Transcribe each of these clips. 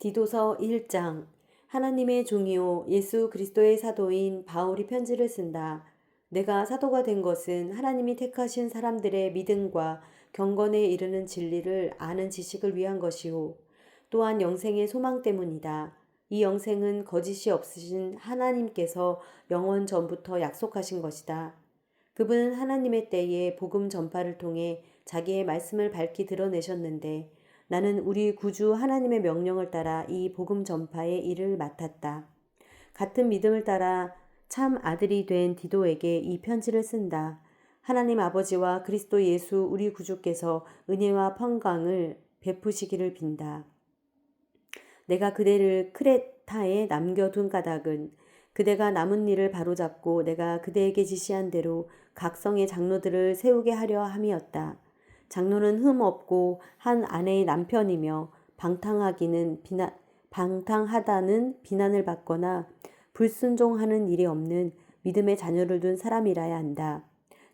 디도서 1장 하나님의 종이요 예수 그리스도의 사도인 바울이 편지를 쓴다. 내가 사도가 된 것은 하나님이 택하신 사람들의 믿음과 경건에 이르는 진리를 아는 지식을 위한 것이요 또한 영생의 소망 때문이다. 이 영생은 거짓이 없으신 하나님께서 영원 전부터 약속하신 것이다. 그분은 하나님의 때에 복음 전파를 통해 자기의 말씀을 밝히 드러내셨는데 나는 우리 구주 하나님의 명령을 따라 이 복음 전파의 일을 맡았다. 같은 믿음을 따라 참 아들이 된 디도에게 이 편지를 쓴다. 하나님 아버지와 그리스도 예수 우리 구주께서 은혜와 평강을 베푸시기를 빈다. 내가 그대를 크레타에 남겨둔 까닭은 그대가 남은 일을 바로잡고 내가 그대에게 지시한 대로 각성의 장로들을 세우게 하려 함이었다. 장로는 흠 없고 한 아내의 남편이며 방탕하기는 비난 방탕하다는 비난을 받거나 불순종하는 일이 없는 믿음의 자녀를 둔 사람이라야 한다.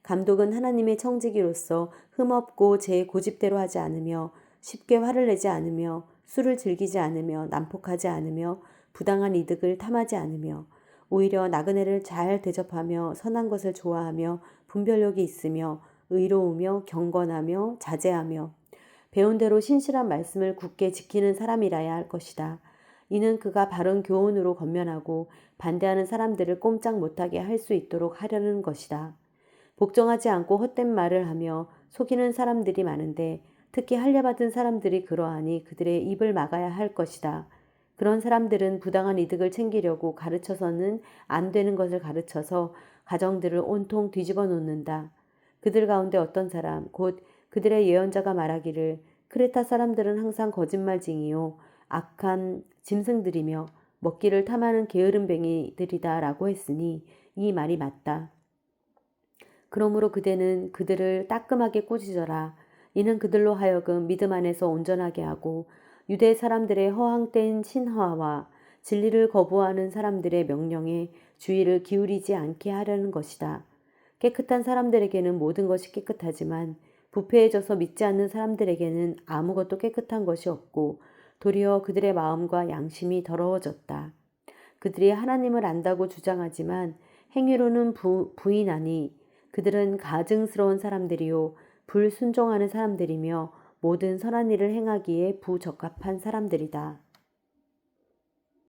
감독은 하나님의 청지기로서 흠없고 제 고집대로 하지 않으며 쉽게 화를 내지 않으며 술을 즐기지 않으며 난폭하지 않으며 부당한 이득을 탐하지 않으며 오히려 나그네를 잘 대접하며 선한 것을 좋아하며 분별력이 있으며 의로우며 경건하며 자제하며 배운 대로 신실한 말씀을 굳게 지키는 사람이라야 할 것이다. 이는 그가 바른 교훈으로 건면하고 반대하는 사람들을 꼼짝 못하게 할 수 있도록 하려는 것이다. 복종하지 않고 헛된 말을 하며 속이는 사람들이 많은데 특히 할례받은 사람들이 그러하니 그들의 입을 막아야 할 것이다. 그런 사람들은 부당한 이득을 챙기려고 가르쳐서는 안 되는 것을 가르쳐서 가정들을 온통 뒤집어 놓는다. 그들 가운데 어떤 사람, 곧 그들의 예언자가 말하기를 크레타 사람들은 항상 거짓말쟁이요 악한 짐승들이며 먹기를 탐하는 게으름뱅이들이다라고 했으니 이 말이 맞다. 그러므로 그대는 그들을 따끔하게 꾸짖어라. 이는 그들로 하여금 믿음 안에서 온전하게 하고 유대 사람들의 허황된 신화와 진리를 거부하는 사람들의 명령에 주의를 기울이지 않게 하려는 것이다. 깨끗한 사람들에게는 모든 것이 깨끗하지만 부패해져서 믿지 않는 사람들에게는 아무것도 깨끗한 것이 없고 도리어 그들의 마음과 양심이 더러워졌다. 그들이 하나님을 안다고 주장하지만 행위로는 부, 부인하니 그들은 가증스러운 사람들이요 불순종하는 사람들이며 모든 선한 일을 행하기에 부적합한 사람들이다.